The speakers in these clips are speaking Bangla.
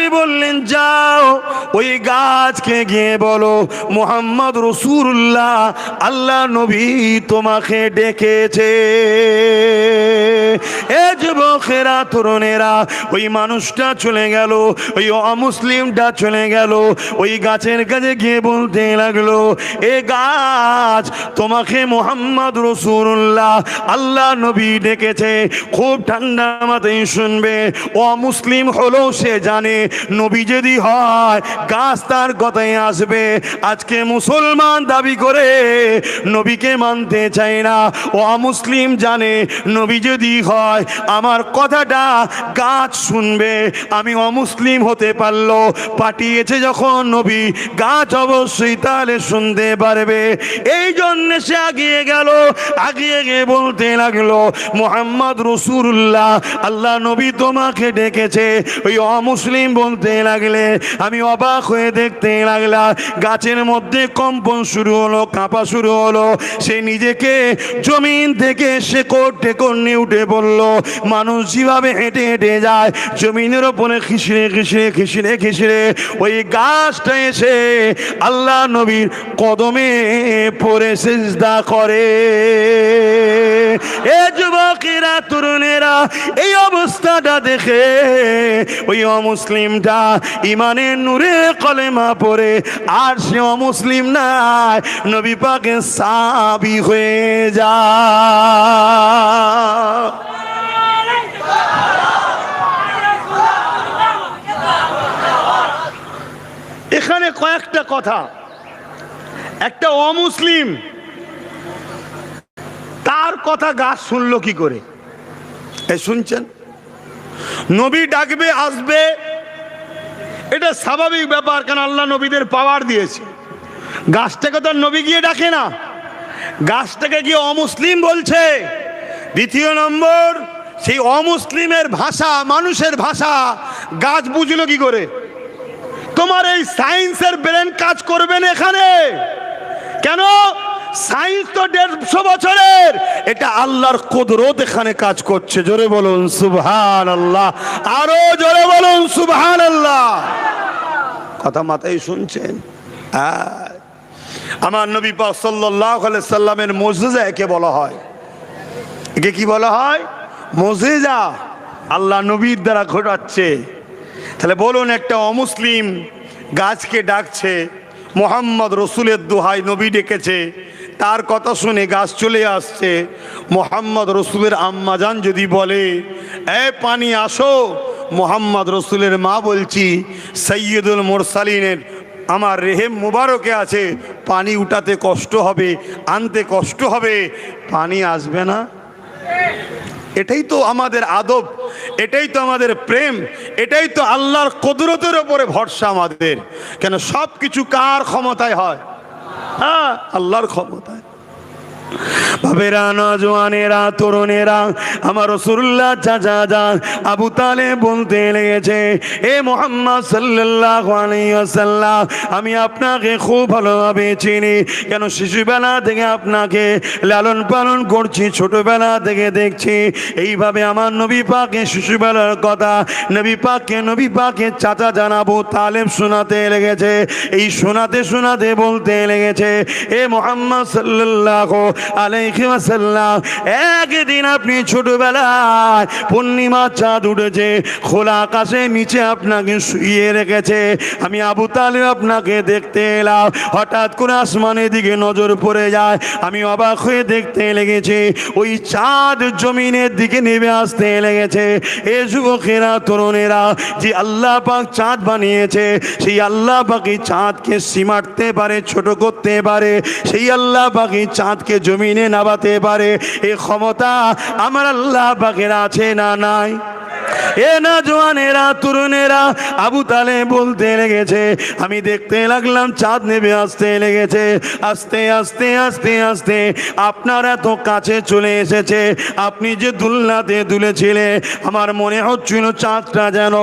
নবী বললেন যাও ওই গাছকে গিয়ে বলো, মোহাম্মদ রসুল্লাহ আল্লাহ নবী তোমাকে ডেকেছে। এ যুবকেরা তরুণেরা, ওই মানুষটা চলে গেল, ওই অমুসলিমটা চলে গেল, ওই গাছের কাছে গিয়ে বলতে লাগল, এ গাছ, তোমাকে মোহাম্মদ রসুল্লাহ আল্লাহ নবী ডেকেছে। খুব ঠান্ডা মাথায় শুনবে, অমুসলিম হলো সে জানে, নবী যদি হয় গাছ তার কথায় আসবে। আজকে মুসলমান দাবি করে নবীকে মানতে চায় না। ও অমুসলিম জানে, নবী যদি হয়, আমার কথাটা গাছ শুনবে। আমি অমুসলিম হতে পারল। পাঠিয়েছে যখন নবী, গাছ অবশ্যই তাহলে শুনতে পারবে। এই জন্য সে আগিয়ে গেল, আগিয়ে গিয়ে বলতে লাগল, মোহাম্মদ রসুল্লাহ আল্লাহ নবী তোমাকে ডেকেছে। ওই অমুসলিম বলতে লাগলে, আমি অবাক হয়ে দেখতে লাগলাম গাছের মধ্যে কম্পন শুরু হলো, কাঁপা শুরু হলো। সে নিজেকে জমিন থেকে শেকড় টেকড় নিয়ে উঠে পড়ল। মানুষ যেভাবে হেঁটে হেঁটে যায়, জমিনের ওপরে খিসড়ে খিসড়ে খিসড়ে খিসড়ে ওই গাছটা এসে আল্লাহ নবীর কদমে পরে সেজদা করে। এ যুবকেরা, তরুণেরা, এই অবস্থাটা দেখে ওই অমুসলিমটা ইমানের নূরে কলেমা পড়ে, আর সে অমুসলিম নাই। নবী পাকে সাবি হয়ে যা। এখানে কয়েকটা কথা। একটা অমুসলিম, তার কথা গাছ শুনলো কি করে? এ শুনছেন? নবী ডাকবে, আসবে এটা স্বাভাবিক ব্যাপার কেন আল্লাহ নবীদের পাওয়ার দিয়েছে। গাছটাকে তো নবী গিয়ে ডাকে না। গাছটাকে গিয়ে অমুসলিম বলছে? দ্বিতীয় নম্বর, সেই অমুসলিমের ভাষা, মানুষের ভাষা, গাছ বুঝলো কি করে? তোমার এই সায়েন্সের ব্রেন কাজ করবেন এখানে। কেন? সায়েন্স তো দেড়শো বছরের। এটা আল্লাহর কুদরত এখানে কাজ করছে। জোরে বলুন সুবহান আল্লাহ আরও জোরে বলুন সুবহান আল্লাহ কথা মাথায় শুনছেন? হ্যাঁ। আমার নবী পাক আলাইহি সাল্লামের মুজিজা একে বলা হয়। একে কি বলা হয়? মুজিজা। আল্লাহ নবীর দ্বারা ঘটাচ্ছে। তাহলে বলুন, একটা অমুসলিম গাছকে ডাকছে, মোহাম্মদ রসুলের দোহাই নবী ডেকেছে তার কথা শুনে গাছ চলে আসছে। মোহাম্মদ রসুলের আম্মাজান যদি বলে, এ পানি আসো। মোহাম্মদ রসুলের মা বলছি, সৈয়দুল মোরসালিনের আমার রেহেম মুবারকে আছে, পানি উঠাতে কষ্ট হবে, আনতে কষ্ট হবে, পানি আসবে না? এটাই তো আমাদের আদব, এটাই তো আমাদের প্রেম, এটাই তো আল্লাহর কদরতের ওপরে ভরসা আমাদের। কেন সব কিছু কার ক্ষমতায় হয়? হ্যাঁ আল্লাহর ক্ষমতায়। আমার সাল্লাহ আমি আপনাকে খুব ভালোভাবে চিনি। কেন শিশুবেলা থেকে আপনাকে লালন পালন করছি, ছোটবেলা থেকে দেখছি। এইভাবে আমার নবী পাকে শিশুবেলার কথা, নবী পাককে, নবী পাকে চাচা জানাব তালেব শোনাতে লেগেছে। এই শোনাতে শোনাতে বলতে লেগেছে, এ মোহাম্মদ সাল্লাহ আলাইহি ওয়াসাল্লাম একদিন আপনি ছোটবেলায় পূর্ণিমা চাঁদ উঠেছে, খোলা আকাশে নিচে আপনাকে শুইয়ে রেখেছে। আমি আবু তালেব আপনাকে দেখতে এলাম, হঠাৎ করে আসমানের দিকে নজর পড়ে যায়। আমি অবাক হয়ে দেখতে লেগেছি, ওই চাঁদ জমিনের দিকে নেমে আসতে লেগেছে। এ যুবকেরা, তরুণেরা, যে আল্লাহ পাক চাঁদ বানিয়েছে, সেই আল্লাহ পাকি চাঁদকে সীমাটতে পারে, ছোট করতে পারে। সেই আল্লাহ পাকি চাঁদকে জমিনে নামাতে পারে, এ ক্ষমতা আমার আল্লাহ পাকের আছে না নাই? এ না জোয়ানেরা, তরুণেরা, আবু তালে বলতে লেগেছে, আমি দেখতে লাগলাম চাঁদ নেমে আসতে লেগেছে, আস্তে আস্তে আস্তে আস্তে, আপনার এত কাছে চলে এসেছে, আপনি যে দুলনাতে দুলেছিলে, আমার মনে হচ্ছিল চাঁদটা যেন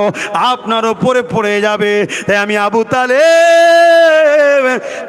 আপনার ওপরে পড়ে যাবে, তাই আমি আবু তালে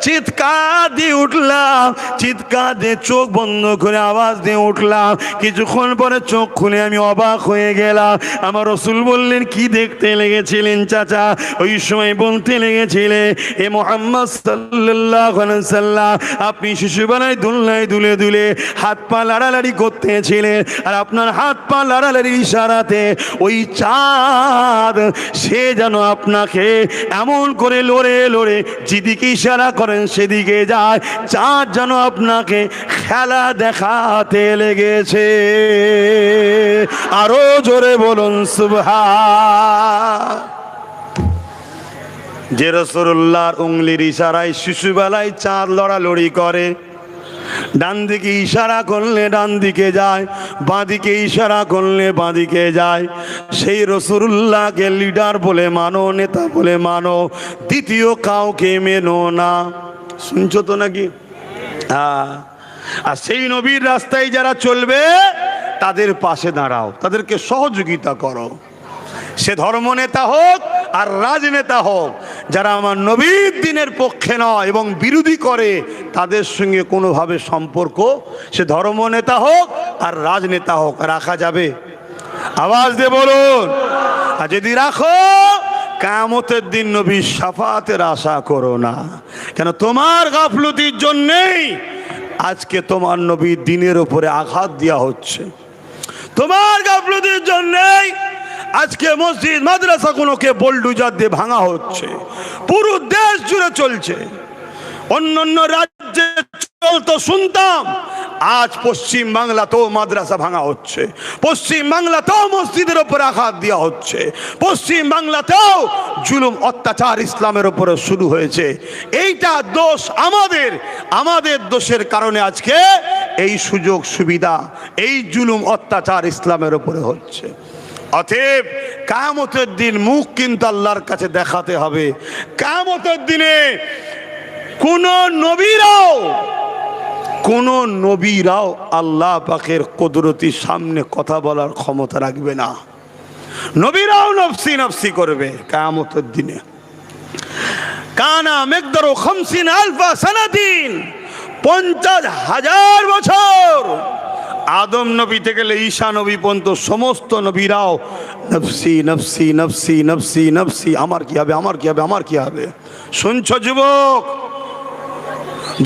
চিৎকার দিয়ে উঠলাম, চিৎকার দিয়ে চোখ বন্ধ করে আওয়াজ দিয়ে উঠলাম। কিছুক্ষণ পরে চোখ খুলে আমি অবাক হয়ে গেলাম। আমার রসুল বললেন, কি দেখতে লেগেছিলেন চাচা? ওই সময় বলতে লেগেছিলে, এ মোহাম্মদ সাল্লাহ আপনি শিশুবেলায় দুলনায় দুলে দুলে হাত পা লাড়ালাড়ি করতেছিলেন আর আপনার হাত পা লাড়ালাড়ি ইশারাতে ওই চাঁদ, সে যেন আপনাকে এমন করে লড়ে লড়ে যেদিকে ইশারা করেন, সেদিকে যায়। চাঁদ যেন আপনাকে খেলা দেখাতে লেগেছে। আরও জোরে বলুন সুভা যে রসরুল্লাহর উংলির ইশারায় শিশুবেলায় চাঁদ লড়ালড়ি করে ডান দিকে ইশারা করলে ডান দিকে যায়, বাঁদিকে ইশারা করলে বাঁদিকে যায়। সেই রসুল্লাহকে লিডার বলে মানো, নেতা বলে মানো, দ্বিতীয় কাউকে মেনো না। শুনছো তো নাকি? হ্যাঁ। আর সেই নবীর রাস্তায় যারা চলবে, তাদের পাশে দাঁড়াও, তাদেরকে সহযোগিতা করো। সে ধর্মনেতা হোক আর রাজনেতা হোক, যারা আমার নবীর দিনের পক্ষে নয় এবং বিরোধী করে, তাদের সঙ্গে কোনোভাবে সম্পর্ক, সে ধর্ম নেতা হোক আর রাজনেতা হোক, রাখা যাবে। আওয়াজ দিয়ে বলুন। আর যদি রাখো কামতের দিন নবীর সাফাতের আশা করো না। কেন তোমার গাফলতির জন্যেই আজকে তোমার নবীর দিনের উপরে আঘাত দেওয়া হচ্ছে। তোমার গাফলতির জন্যেই আজকে মসজিদ, মাদ্রাসাগুলোকে বোল্ডুজার দিয়ে ভাঙা হচ্ছে। পুরো দেশ জুড়ে চলছে। অন্য অন্য রাজ্যে চলতো শুনতাম, আজ পশ্চিম বাংলাতেও মাদ্রাসা ভাঙা হচ্ছে। পশ্চিম বাংলাতেও মসজিদের উপরে আঘাত দেওয়া হচ্ছে। পশ্চিম বাংলাতেও জুলুম, অত্যাচার ইসলামের ওপরে শুরু হয়েছে। এইটা দোষ আমাদের। আমাদের দোষের কারণে আজকে এই সুযোগ সুবিধা এই জুলুম, অত্যাচার ইসলামের ওপরে হচ্ছে। অতএব কামতের দিন মুখ কিন্তু আল্লাহর কাছে দেখাতে হবে। কামতের দিনে কোন নবীরাও কোন নবীরাও আল্লাহ পাকের কুদরতির সামনে কথা বলার ক্ষমতা রাখবে না। নবীরাও নফসি নফসি করবে কামতের দিনে। কানা মেকদারো খামসিন আলফা সানাদিন পঞ্চাশ হাজার বছর আদম নবী থেকে ঈশা নবী পর্যন্ত সমস্ত নবীরাও নফসি নফসি নফসি নফসি নফসি। আমার কি হবে, আমার কি হবে, আমার কি হবে? শুনছ যুবক?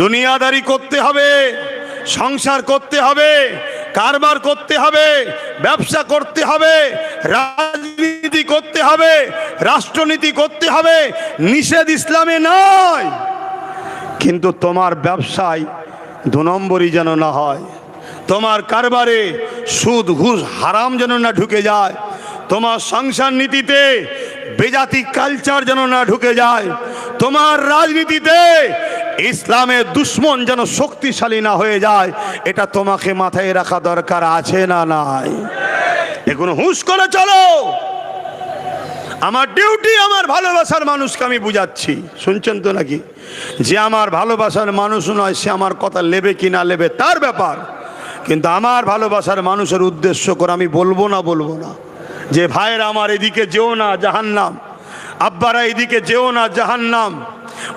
দুনিয়াদারি করতে হবে, সংসার করতে হবে, কারবার করতে হবে, ব্যবসা করতে হবে, রাজনীতি করতে হবে, রাষ্ট্রনীতি করতে হবে, নিষেধ ইসলামে নয়। কিন্তু তোমার ব্যবসায় দু নম্বরই যেন না হয়। তোমার কারবারে সুদ, ঘুষ, হারাম যেন না ঢুকে যায়। তোমার সংসার নীতিতে, বেজাতি কালচার যেন না ঢুকে যায়। তোমার রাজনীতিতে ইসলামের দুশ্মন যেন শক্তিশালী না হয়ে যায়। এটা তোমাকে মাথায় রাখা দরকার, আছে না নাই? এগুলো হুঁশ করে চলো। আমার ডিউটি আমার ভালোবাসার মানুষকে আমি বুঝাচ্ছি। শুনছেন তো নাকি? যে আমার ভালোবাসার মানুষ নয়, সে আমার কথা নেবে কি না নেবে তার ব্যাপার। কিন্তু আমার ভালোবাসার মানুষের উদ্দেশ্য করে আমি বলব না বলব না। যে ভাইয়েরা আমার এদিকে যেও না, জাহান্নাম। আব্বারা এদিকে যেও না, জাহান্নাম।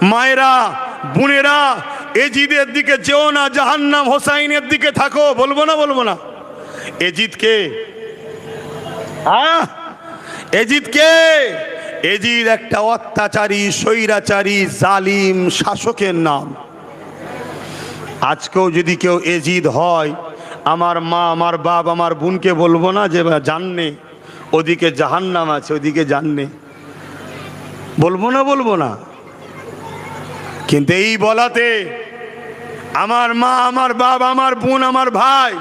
মায়েরা, বোনেরা, এজিদের দিকে যেও না, জাহান্নাম। হোসাইনের দিকে থাকো, বলব না বলব না। এজিদকে আহ! এজিদকে এজিদ একটা অত্যাচারী, স্বৈরাচারী, জালিম শাসকের নাম। আজকেও যদি কেউ এজিদ হয় আমার মা, আমার বাপ, আমার বোনকে বলব না যে জাননে। ওদিকে জাহান্নাম আছে, ওদিকে জাননে। বলব না বলব না। কিন্তু এই বলাতে আমার মা, আমার বাপ, আমার বোন, আমার ভাই,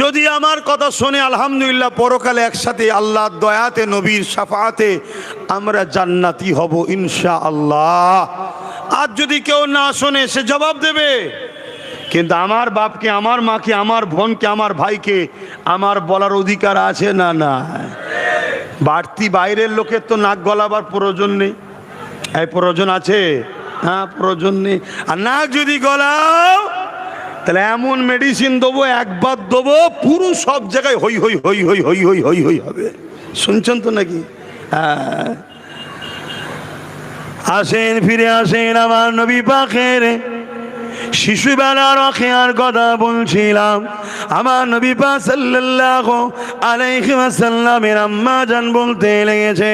যদি আমার কথা শোনে, আলহামদুলিল্লাহ, পরকালে একসাথে আল্লাহর দয়াতে, নবীর সাফাতে আমরা জান্নাতি হব ইনশা আল্লাহ আর যদি কেউ না শোনে, সে জবাব দেবে। কিন্তু আমার বাপকে, আমার মাকে, আমার বোনকে, আমার ভাইকে আমার বলার অধিকার আছে না না বাড়তি বাইরের লোকের তো নাক গলাবার প্রয়োজন নেই। এই প্রয়োজন আছে? হ্যাঁ প্রয়োজন নেই। আর নাক যদি গলাও, তাহলে এমন মেডিসিন দেবো, একবার দেবো, পুরো সব জায়গায় হই হই হই হই হই হই হই হই হবে। শুনছেন তো নাকি? হ্যাঁ। আসেন, ফিরে আসেন আমার নবী পাখের শিশুবেলার অখেয়ার কথা বলছিলাম, আমার নবী পা সাল্লাল্লাহু আলাইহি আম্মা জান বলতে লেগেছে,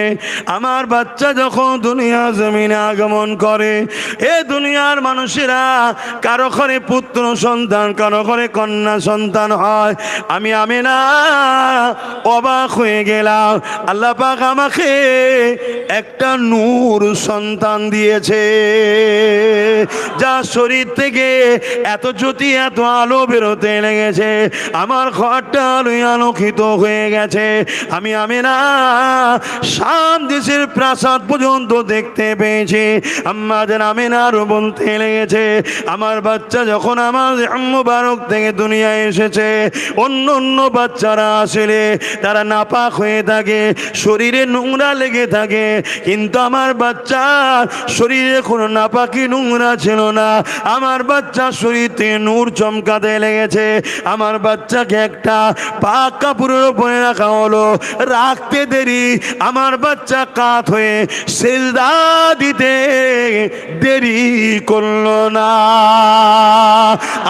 আমার বাচ্চা যখন দুনিয়া জমিনে আগমন করে, এ দুনিয়ার মানুষেরা কারও ঘরে পুত্র সন্তান, কারও ঘরে কন্যা সন্তান হয়। আমি আমি না অবাক হয়ে গেলাম, আল্লাহ পাক আমাকে একটা নূর সন্তান দিয়েছে, যা শরীর থেকে এত জ্যোতি, এত আলো বেরোতে লেগেছে। আমার ঘরটা আলোয় আলোকিত হয়ে গেছে। আমি আমি না শাম দেশের প্রাসাদ পর্যন্ত দেখতে পেয়েছি। আমাদের আমিনারও বলতে লেগেছে। আমার বাচ্চা যখন আমার মুবারক থেকে দুনিয়ায় এসেছে, অন্য অন্য বাচ্চারা আসলে তারা নাপাক হয়ে থাকে, শরীরে নোংরা লেগে থাকে। কিন্তু আমার বাচ্চা শরীরে কোনো নাপাকি নোংরা ছিল না। আমার বাচ্চা শরীরে নূর চমকাতে লেগেছে। আমার বাচ্চাকে একটা পাক কাপড়ের উপরে রাখা হলো। রাখতে দেরি, আমার বাচ্চা কাত হয়ে সেজদা দিতে দেরি করল না।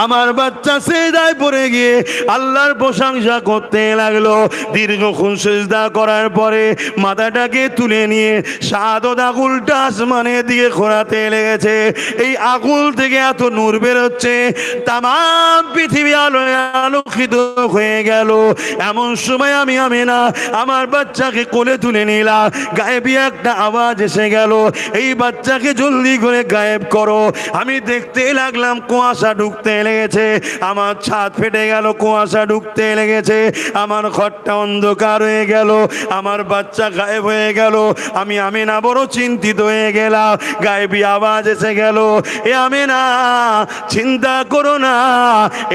আমার বাচ্চা সেজদায় পড়ে গিয়ে আল্লাহর প্রশংসা করতে লাগল। দীর্ঘক্ষণ সেজদা করার পরে মাথাটাকে তুলে নিয়ে সাদত আগুলটা আসমানের দিকে ঘোরাতে লেগেছে। এই আগুল থেকে এত নূর বেরোচ্ছে। তাম পৃথিবী আলোয় আলোকিত হয়ে গেল। এমন সময় আমি আমি না আমার বাচ্চাকে কোলে তুলে নিলাম। গায়েবী একটা আওয়াজ এসে গেল। এই বাচ্চাকে জলদি করে গায়েব করো। আমি দেখতে লাগলাম কুয়াশা ঢুকতে লেগেছে। আমার ছাদ ফেটে গেল, কুয়াশা ঢুকতে লেগেছে। আমার ঘরটা অন্ধকার হয়ে গেল। আমার বাচ্চা গায়েব হয়ে গেল। আমি আমি না বড় চিন্তিত হয়ে গেলাম। গায়েবী আওয়াজ এসে গেল। এ আমি না চিন্তা করো না।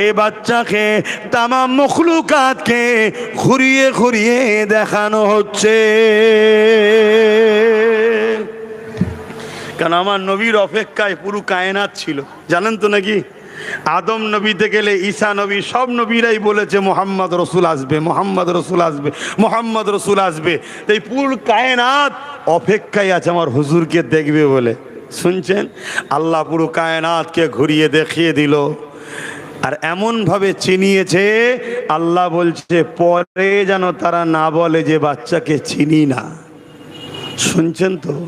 এ বাচ্চাকে তামাম মখলুকাতকে ঘুরিয়ে ঘুরিয়ে দেখানো হচ্ছে। কারণ আমার নবীর অপেক্ষায় পুরো কায়নাত ছিল। জানেন তো নাকি? আদম নবীতে গেলে ঈসা নবী, সব নবীরাই বলেছে, মোহাম্মদ রসুল আসবে, মোহাম্মদ রসুল আসবে, মোহাম্মদ রসুল আসবে। এই পুরো কায়নাত অপেক্ষায় আছে আমার হুজুরকে দেখবে বলে। শুনছেন? আল্লাহ পুরো কায়নাতকে ঘুরিয়ে দেখিয়ে দিল। আর এমনভাবে চিনিয়েছে, আল্লাহ বলছে, পরে যেন তারা না বলে যে বাচ্চাকে চিনি না। শুনছেন তো?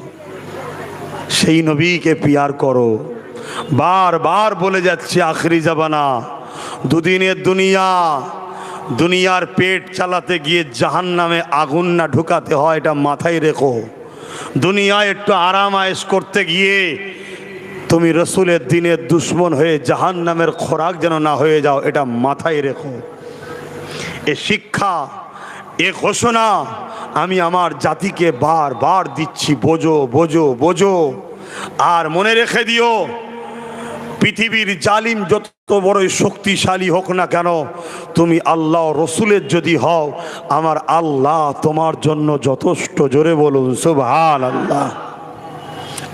সেই নবীকে পিয়ার করো। বারবার বলে যাচ্ছে, আখরি জাবানা দুদিনের দুনিয়া, দুনিয়ার পেট চালাতে গিয়ে জাহান নামে আগুন না ঢুকাতে হয়, এটা মাথায় রেখো। দুনিয়ায় একটু আরাম আয়েস করতে গিয়ে তুমি রসুলের দিনের দুশ্মন হয়ে জাহান নামের খোরাক যেন না হয়ে যাও, এটা মাথায় রেখো। এ শিক্ষা, এ ঘোষণা আমি আমার জাতিকে বারবার দিচ্ছি, বোঝো বোঝো বোঝো। আর মনে রেখে দিও পৃথিবীর জালিম যত বড়ই শক্তিশালী হোক না কেন, তুমি আল্লাহ রসুলের যদি হও, আমার আল্লাহ তোমার জন্য যথেষ্ট জোরে বলুন সুবহান আল্লাহ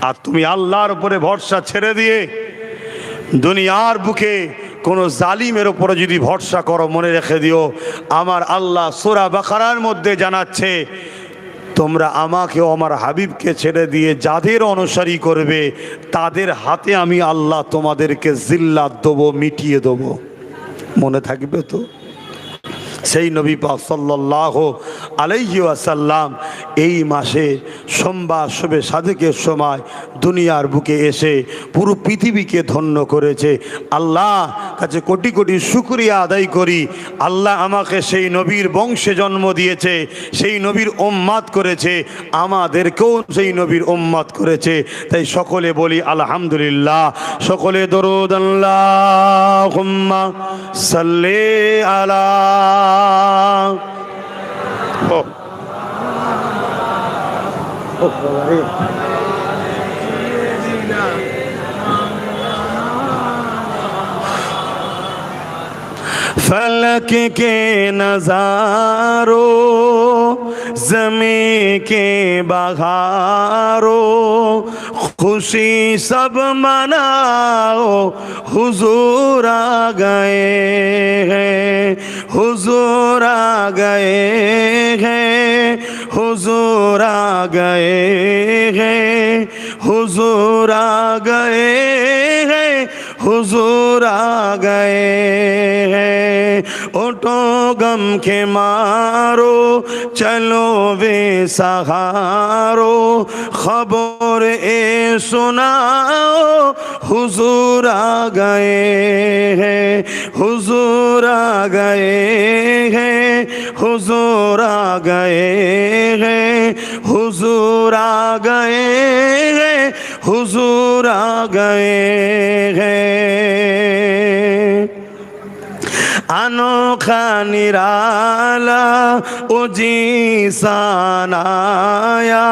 আর তুমি আল্লাহর উপরে ভরসা ছেড়ে দিয়ে দুনিয়ার বুকে কোনো জালিমের ওপরে যদি ভরসা করো, মনে রেখে দিও, আমার আল্লাহ সোরা বাখারার মধ্যে জানাচ্ছে তোমরা আমাকে আমার হাবিবকে ছেড়ে দিয়ে যাদের অনুসারী করবে, তাদের হাতে আমি আল্লাহ তোমাদেরকে জিল্লাত দেবো, মিটিয়ে দেবো। মনে থাকবে তো? সেই নবী পাক সাল্লাহ আলাইহি আসাল্লাম এই মাসে সোমবার শোবে সাদেকের সময় দুনিয়ার বুকে এসে পুরো পৃথিবীকে ধন্য করেছে। আল্লাহ কাছে কোটি কোটি শুক্রিয়া আদায় করি। আল্লাহ আমাকে সেই নবীর বংশে জন্ম দিয়েছে, সেই নবীর ওম্মাদ করেছে, আমাদেরকেও সেই নবীর ওম্মাদ করেছে। তাই সকলে বলি আলহামদুলিল্লাহ। সকলে দরুদ আল্লাহ সাল্লে আলা ও ও বাবা রে। फलक के नजारो जमी के बहारो خوشی سب مناؤ، حضور آ گئے ہیں، حضور آ گئے ہیں، حضور آ گئے ہیں، حضور آ گئے ہیں۔ हुजूर आ गए हैं उठो गम के मारो चलो वे सहारो खबर ए सुनाओ हुजूर आ गए हैं हुजूर आ गए हैं हुजूर आ गए हैं हुजूर आ गए हैं हुजूर आ गए हैं अनोखा निराला उजी सानाया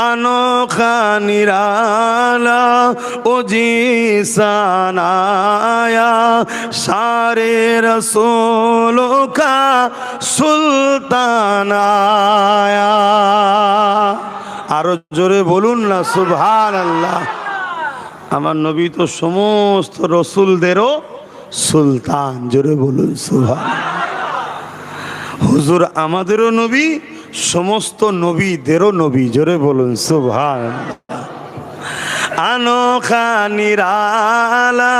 अनोखा निराला उजी सानाया सारे रसूलों का सुल्तान आया আরও জোরে বলুন না সুভান আল্লাহ আমার নবী তো সমস্ত রসুলদেরও সুলতান, জোরে বলুন সুভান হুজুর, আমাদেরও নবী, সমস্ত নবীদেরও নবী, জোরে বলুন সুভান আল্লাহ আনোখা নিৰালা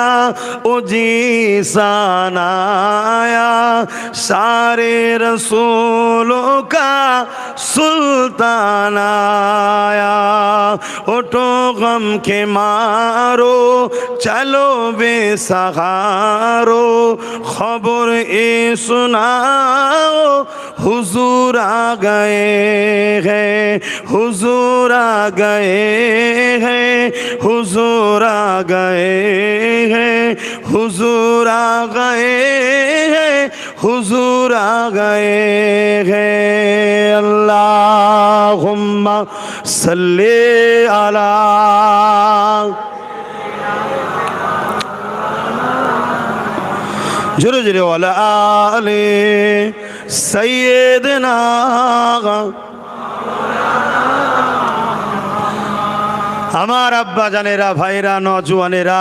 উজি চানায়া চাৰে ৰসোলোকা চুলতানায়া ওটো গম খে মাৰো চালো বে চাহাৰো খবৰ এ শুনাও হুজুৰা গায়ে হে হুজুৰা গায়ে হে हुजूर आ गए हैं हुजूर आ गए हैं हुजूर आ गए हैं अल्लाहुम्मा सल्ले अला জোরে জোরে ওয়ালা আলে সৈয়দনা আমার আব্বা জানেরা, ভাইরা, নজওয়ানেরা,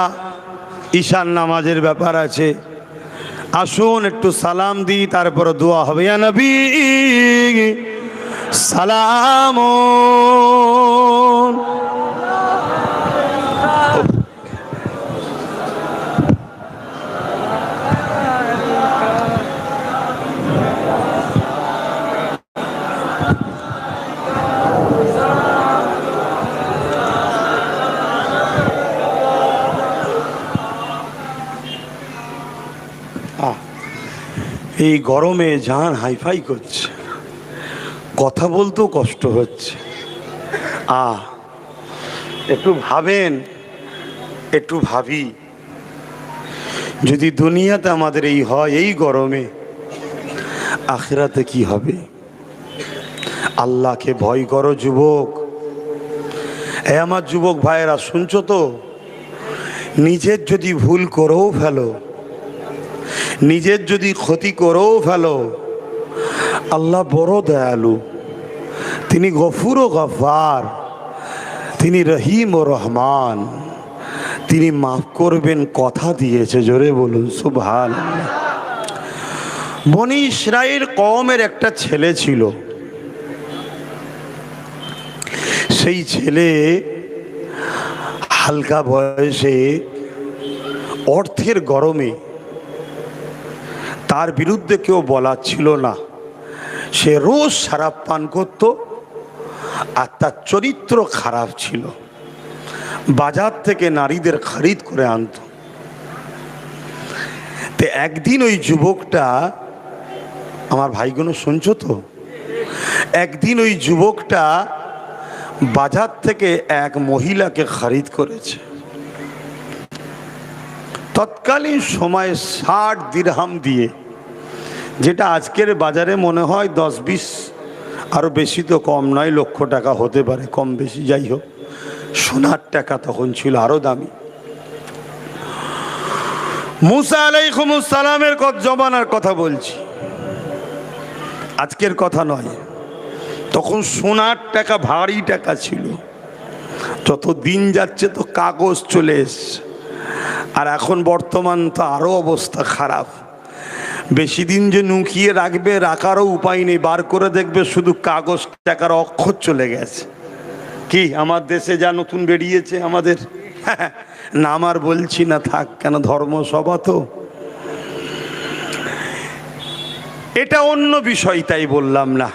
ঈশান নামাজের ব্যাপার আছে। আসুন, একটু সালাম দিই, তারপর দোয়া হবে। নবী সালাম এই গরমে জান হাইফাই করছে। কথা বলতেও কষ্ট হচ্ছে। আ, একটু ভাবেন, একটু ভাবি। যদি দুনিয়াতে আমাদের এই হয় এই গরমে, আখেরাতে কি হবে? আল্লাহকে ভয় করো যুবক। এ আমার যুবক ভাইয়েরা, শুনছো তো? নিজের যদি ভুল করেও ফেলো নিজের যদি ক্ষতি করেও ফেলো, আল্লাহ বড় দয়ালু। তিনি গফুর ও গফার, তিনি রহিম ও রহমান। তিনি মাফ করবেন কথা দিয়েছে, জোরে বলুন সুভান বনি ইসরায়েল কমের একটা ছেলে ছিল। সেই ছেলে হালকা বয়সে অর্থের গরমে তার বিরুদ্ধে কেউ বলার ছিল না। সে রোজ খারাপ পান করত আর তার চরিত্র খারাপ ছিল। বাজার থেকে নারীদের খরিদ করে আনত। তো একদিন ওই যুবকটা, আমার ভাইগুলো শুনছো তো? একদিন ওই যুবকটা বাজার থেকে এক মহিলাকে খরিদ করেছে। তৎকালীন সময়ে ষাট দিরহাম দিয়ে যেটা আজকের বাজারে মনে হয় দশ বিশ আরও বেশি তো কম নয়, লক্ষ টাকা হতে পারে, কম বেশি, যাই হোক। সোনার টাকা তখন ছিল আরও দামি। মুসা আলাইকুমুসালামের জমানার কথা বলছি। আজকের কথা নয়। তখন সোনার টাকা ভারী টাকা ছিল। যত দিন যাচ্ছে তো কাগজ চলে এসছে। আর এখন বর্তমান তো আরও অবস্থা খারাপ। বেশি দিন যে নুকিয়ে রাখবে, রাখারও উপায় নেই। বার করে দেখবে শুধু কাগজ টাকার অক্ষর চলে গেছে। কি, আমার দেশে যা নতুন বেরিয়েছে আমাদের? নাম আর বলছি না, থাক, কেন ধর্ম সভা তো? এটা অন্য বিষয়, তাই বললাম না।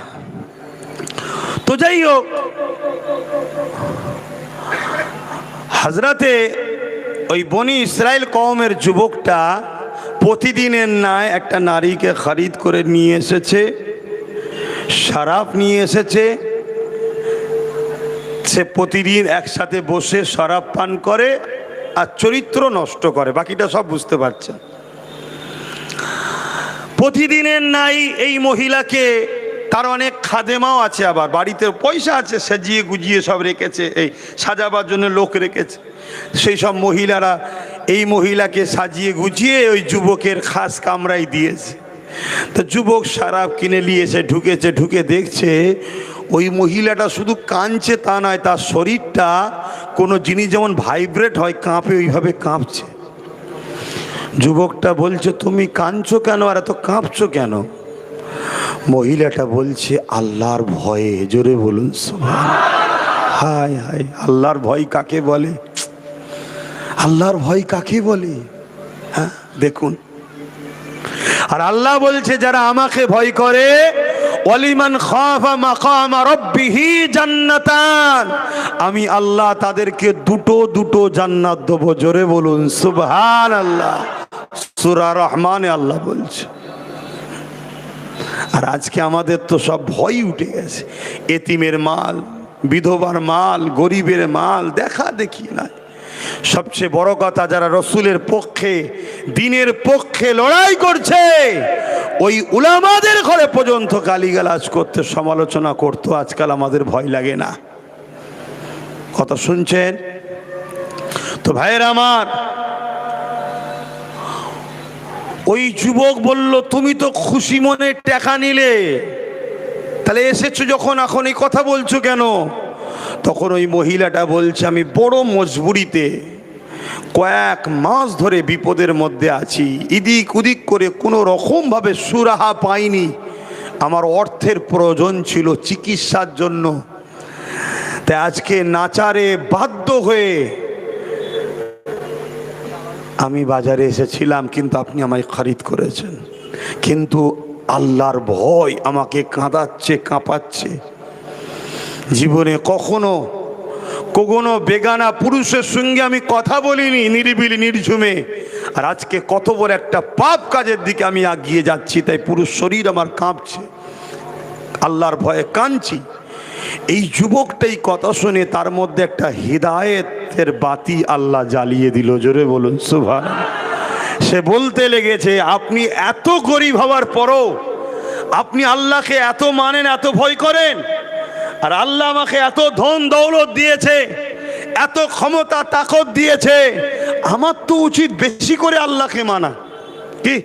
তো যাই হোক হাজরাতে ওই বনি ইসরায়েল কওমের যুবকটা প্রতিদিনের ন্যায় একটা নারীকে খরিদ করে নিয়ে এসেছে শরাব নিয়ে এসেছে। সে প্রতিদিন একসাথে বসে শরাব পান করে আর চরিত্র নষ্ট করে, বাকিটা সব বুঝতে পারছেন প্রতিদিনের নাই এই মহিলাকে, তার অনেক খাদেমাও আছে আবার, বাড়িতে পয়সা আছে, সাজিয়ে গুজিয়ে সব রেখেছে, এই সাজাবার জন্য লোক রেখেছে। সেই সব মহিলারা এই মহিলাকে সাজিয়ে গুজিয়ে ওই যুবকের খাস কামরাই দিয়েছে। তো যুবক শারাপ কিনে নিয়েছে ঢুকেছে, ঢুকে দেখছে ওই মহিলাটা শুধু কাঁদছে তা নয়, তার শরীরটা কোনো জিনিস যেমন ভাইব্রেট হয়, কাঁপে ওইভাবে কাঁপছে। যুবকটা বলছে, তুমি কাঁদছো কেন আর এত কাঁপছো কেন? মহিলাটা বলছে, আল্লাহর ভয়ে। জোরে বলুন। হায় হায়, আল্লাহর ভয় কাকে বলে? আল্লাহর ভয় কাকে বলে? হ্যাঁ দেখুন। আর আল্লাহ বলছে, যারা আমাকে ভয় করে রাব্বিহি জান্নাতান। আমি আল্লাহ তাদেরকে দুটো দুটো জান্নাত দেব, জোরে বলুন সুবহান আল্লাহ সূরা রহমানে আল্লাহ বলছে। আর আজকে আমাদের তো সব ভয় উঠে গেছে। এতিমের মাল, বিধবার মাল, গরিবের মাল, দেখা দেখি না সবচেয়ে বড় কথা, যারা রসুলের পক্ষে, দিনের পক্ষে লড়াই করছে, ওই উলামাদের ঘরে পর্যন্ত গালিগালাজ করতে, সমালোচনা করতো আজকাল আমাদের ভয় লাগে না। কথা শুনছেন? তো ভাইয়ের আমার, ওই যুবক বলল, তুমি তো খুশি মনে টাকা নিলে, তাহলে এসেছ যখন, এখন এই কথা বলছো কেন? তখন ওই মহিলাটা বলছে, আমি বড় মজবুরিতে কয়েক মাস ধরে বিপদের মধ্যে আছি। ইদিক উদিক করে কোনো রকমভাবে সুরাহা পাইনি। আমার অর্থের প্রয়োজন ছিল চিকিৎসার জন্য। তাই আজকে নাচারে বাধ্য হয়ে আমি বাজারে এসেছিলাম, কিন্তু আপনি আমায় খরিদ করেছেন। কিন্তু আল্লাহর ভয় আমাকে কাঁদাচ্ছে, কাঁপাচ্ছে। জীবনে কখনো কখনো বেগানা পুরুষের সঙ্গে আমি কথা বলিনি নিরিবিলি নির্ঝুমে। আর আজকে কত বড় একটা পাপ কাজের দিকে আমি এগিয়ে যাচ্ছি, তাই পুরুষ শরীর আমার কাঁপছে, আল্লাহর ভয়ে কাঁদছি। এই যুবকটাই কথা শুনে তার মধ্যে একটা হৃদায়তের বাতি আল্লাহ জ্বালিয়ে দিল, জোরে বলুন সুভান সে বলতে লেগেছে, আপনি এত গরিব হওয়ার পরও আপনি আল্লাহকে এত মানেন, এত ভয় করেন? আর আল্লাহ আমাকে এত ধন দৌলত দিয়েছে, এত ক্ষমতা, তাকত দিয়েছে, আমার তো উচিত বেশি করে আল্লাহকে মানা। কি?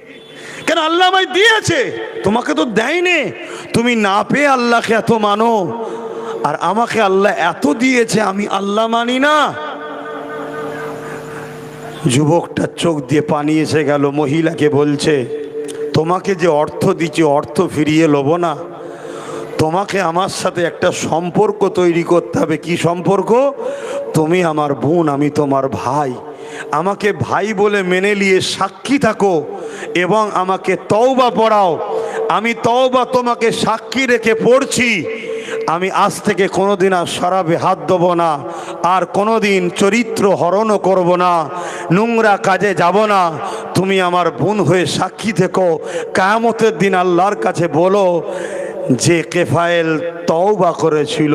কেন আল্লাহ আমায় দিয়েছে? তোমাকে তো দেয়নি। তুমি না পেয়ে আল্লাহকে এত মানো। আর আমাকে আল্লাহ এত দিয়েছে, আমি আল্লাহ মানি না। যুবকটা চোখ দিয়ে পানি এসে গেল, মহিলাকে বলছে, তোমাকে যে অর্থ দিচ্ছি, অর্থ ফিরিয়ে লব না। তোমাকে আমার সাথে একটা সম্পর্ক তৈরি করতে হবে। কি সম্পর্ক? তুমি আমার বোন, আমি তোমার ভাই। আমাকে ভাই বলে মেনে নিয়ে সাক্ষী থাকো এবং আমাকে তওবা পড়াও। আমি তওবা তোমাকে সাক্ষী রেখে পড়ছি। আমি আজ থেকে কোনোদিন আর শরাবে হাত দেবো না, আর কোনোদিন চরিত্র হরণও করব না, নোংরা কাজে যাব না। তুমি আমার বোন হয়ে সাক্ষী থেকো। কায়ামতের দিন আল্লাহর কাছে বলো যে কেফায়েল তওবা করেছিল,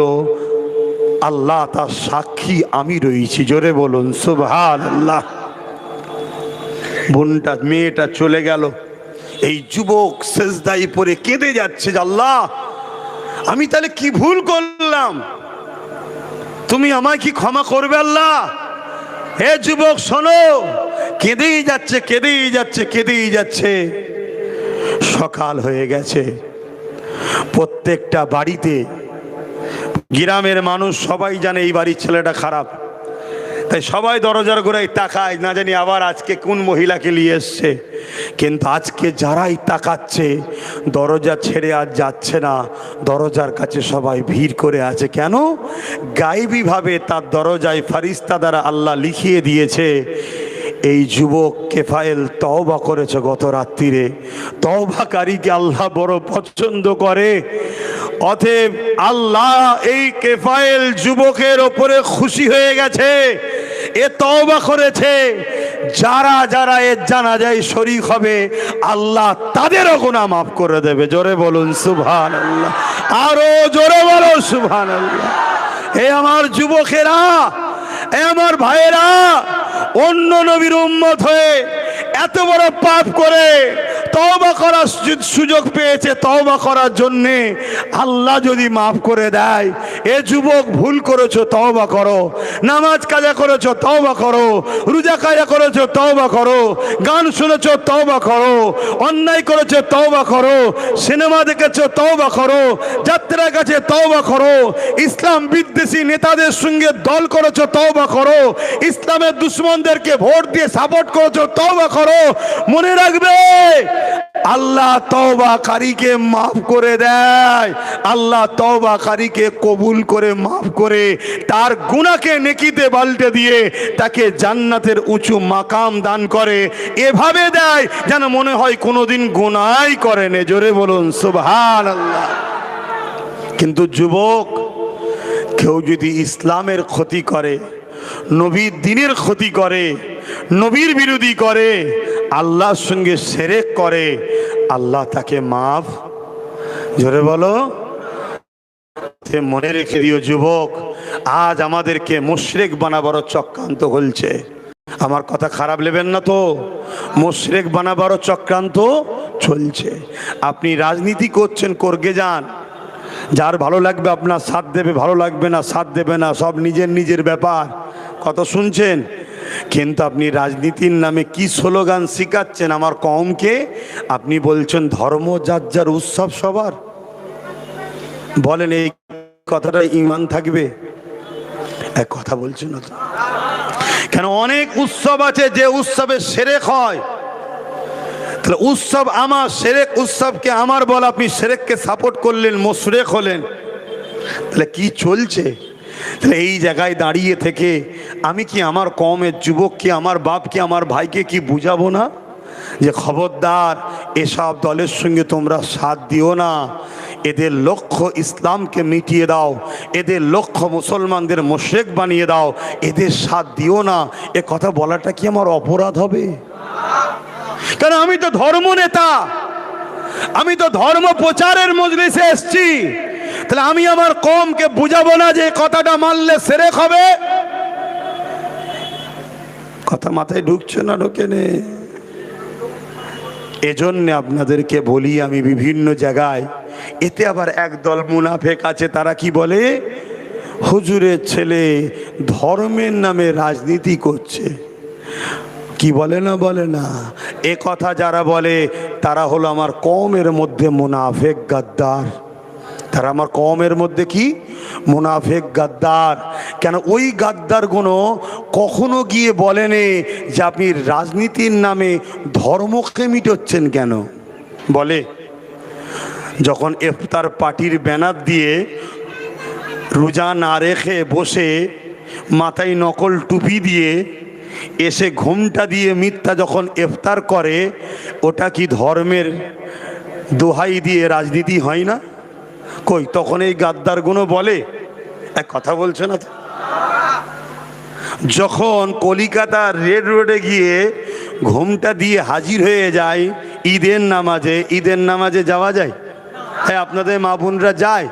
আল্লাহ তার সাক্ষী আমি রয়েছি। জোরে বলুন সুবহান আল্লাহ বোনটা, মেয়েটা চলে গেল। এই যুবক শেষদাই পরে কেঁদে যাচ্ছে যে আল্লাহ, আমি তাহলে কি ভুল করলাম? তুমি আমায় কি ক্ষমা করবে আল্লাহ? হে যুবক, শোনো, কেঁদেই যাচ্ছে কেঁদেই যাচ্ছে কেঁদেই যাচ্ছে। সকাল হয়ে গেছে। প্রত্যেকটা বাড়িতে গ্রামের মানুষ সবাই জানে এই বাড়ির ছেলেটা খারাপ। তাই সবাই দরজার গোড়ায় তাকায়, না জানি আবার আজকে কোন মহিলাকে নিয়ে এসছে। কিন্তু আজকে যারাই তাকাচ্ছে, দরজা ছেড়ে আর যাচ্ছে না। দরজার কাছে সবাই ভিড় করে আছে। কেন? গাইবীভাবে তার দরজায় ফারিস্তা দ্বারা আল্লাহ লিখিয়ে দিয়েছে এই যুবক কেফায়েল তওবা করেছে গত রাত্রিরে। তওবাকারীকে আল্লাহ বড় পছন্দ করে। অতএব আল্লাহ এই কেফায়েল যুবকের ওপরে খুশি হয়ে গেছে। এ তওবা করেছে। যারা যারা এর জানা যায় শরিক হবে, আল্লাহ তাদেরও গুনাহ মাফ করে দেবে। জোরে বলুন সুবহান আল্লাহ আরও জোরে বলো সুবহান আল্লাহ হে আমার যুবকেরা এ আমার ভাইয়েরা অন্য নবীর উম্মত হয়ে এত বড় পাপ করে তওবা করার সুযোগ পেয়েছে তওবা করার জন্যে। আল্লাহ যদি মাফ করে দেয়, এ যুবক ভুল করেছ, তওবা করো। নামাজ কাজা করেছ, তওবা করো। রোজা কাজা করেছ, তওবা করো। গান শুনেছো, তওবা করো। অন্যায় করেছ, তওবা করো। সিনেমা দেখেছ, তওবা করো। যাত্রা কাছে তওবা করো। ইসলাম বিদ্বেষী নেতাদের সঙ্গে দল করেছ, তওবা করো। ইসলামের দুশ্মনদেরকে ভোট দিয়ে সাপোর্ট করেছ, তওবা করো। মনে রাখবে আল্লাহ তওবাকারীকে মাফ করে দেয়। আল্লাহ তওবাকারীকে কবুল করে মাফ করে, তার গুনাহকে নেকিতে পাল্টে দিয়ে তাকে জান্নাতের উঁচু মাকাম দান করে। এভাবে দেয় যেন মনে হয় কোনোদিন গুনাই করেনি জোরে বলুন সুবহান আল্লাহ কিন্তু যুবক, কেউ যদি ইসলামের ক্ষতি করে, নবীর দিনের ক্ষতি করে, নবীর বিরোধী করে আল্লাহর সঙ্গে সেরেক করে, আল্লাহ তাকে মাফ। জোরে বলো। মনে রেখে দিও, যুবক, আজ আমাদেরকে মুশরেক বানাবারও চক্রান্ত হলছে। আমার কথা খারাপ নেবেন না তো? মুশরেক বানাবারও চক্রান্ত চলছে। আপনি রাজনীতি করছেন, করগে যান। যার ভালো লাগবে আপনার, সাথ দেবে, ভালো লাগবে না, সাথ দেবে না, সব নিজের নিজের ব্যাপার। কত শুনছেন? কিন্তু আপনি রাজনীতির নামে কি স্লোগান শিখাচ্ছেন আমার কমকে আপনি বলছেন ধর্ম যার যার উৎসব সবার। বলেন, এই কথাটা ইমান থাকবে? এক কথা বলছেন কেন অনেক উৎসব আছে যে উৎসবে সেরেক হয়। তাহলে উৎসব আমার, সেরেক উৎসবকে আমার বল, আপনি সেরেককে সাপোর্ট করলেন, মোশরেক হলেন। তাহলে কি চলছে? তাহলে এই জায়গায় দাঁড়িয়ে থেকে আমি কি আমার কমের যুবককে আমার বাপকে আমার ভাইকে কি বুঝাবো না? যে খবরদার, এসব দলের সঙ্গে তোমরা সাথ দিও না। এদের লক্ষ্য ইসলামকে মিটিয়ে দাও। এদের লক্ষ্য মুসলমানদের মোশেক বানিয়ে দাও। এদের সাথ দিও না। এ কথা বলাটা কি আমার অপরাধ হবে? কারণ আমি তো ধর্ম নেতা আমি তো ধর্ম প্রচারের মজলিসে এসছি। তাহলে আমি আমার কমকে বুঝাবো না যে কথাটা মানলে সেরেক হবে? কথা মাথায় ঢুকছে না, ঢোকে নে। এজন্যে আপনাদেরকে বলি, আমি বিভিন্ন জায়গায়, এতে আবার একদল মুনাফেক আছে, তারা কি বলে? হুজুরের ছেলে ধর্মের নামে রাজনীতি করছে। কি বলে না বলে না? এ কথা যারা বলে, তারা হলো আমার কমের মধ্যে মুনাফেক গাদ্দার। তারা আমার কমের মধ্যে কি? মুনাফেক, গাদ্দার। কেন ওই গাদ্দারগুলো কখনো গিয়ে বলেনে যে আপনি রাজনীতির নামে ধর্মকে মিটোচ্ছেন কেন? বলে, যখন ইফতার পার্টির ব্যানার দিয়ে রোজা না রেখে বসে মাথায় নকল টুপি দিয়ে এসে ঘুমটা দিয়ে মিথ্যা যখন ইফতার করে, ওটা কি ধর্মের দোহাই দিয়ে রাজনীতি হয় না? কই, তখন এই গাদ্দার গাদ্দারগুলো বলে? এক কথা বলছে না তো? যখন কলিকাতা রেড রোডে গিয়ে ঘুমটা দিয়ে হাজির হয়ে যায়, ঈদের নামাজে ঈদের নামাজে যাওয়া যায়? হ্যাঁ আপনাদের মা বোনরা যায়।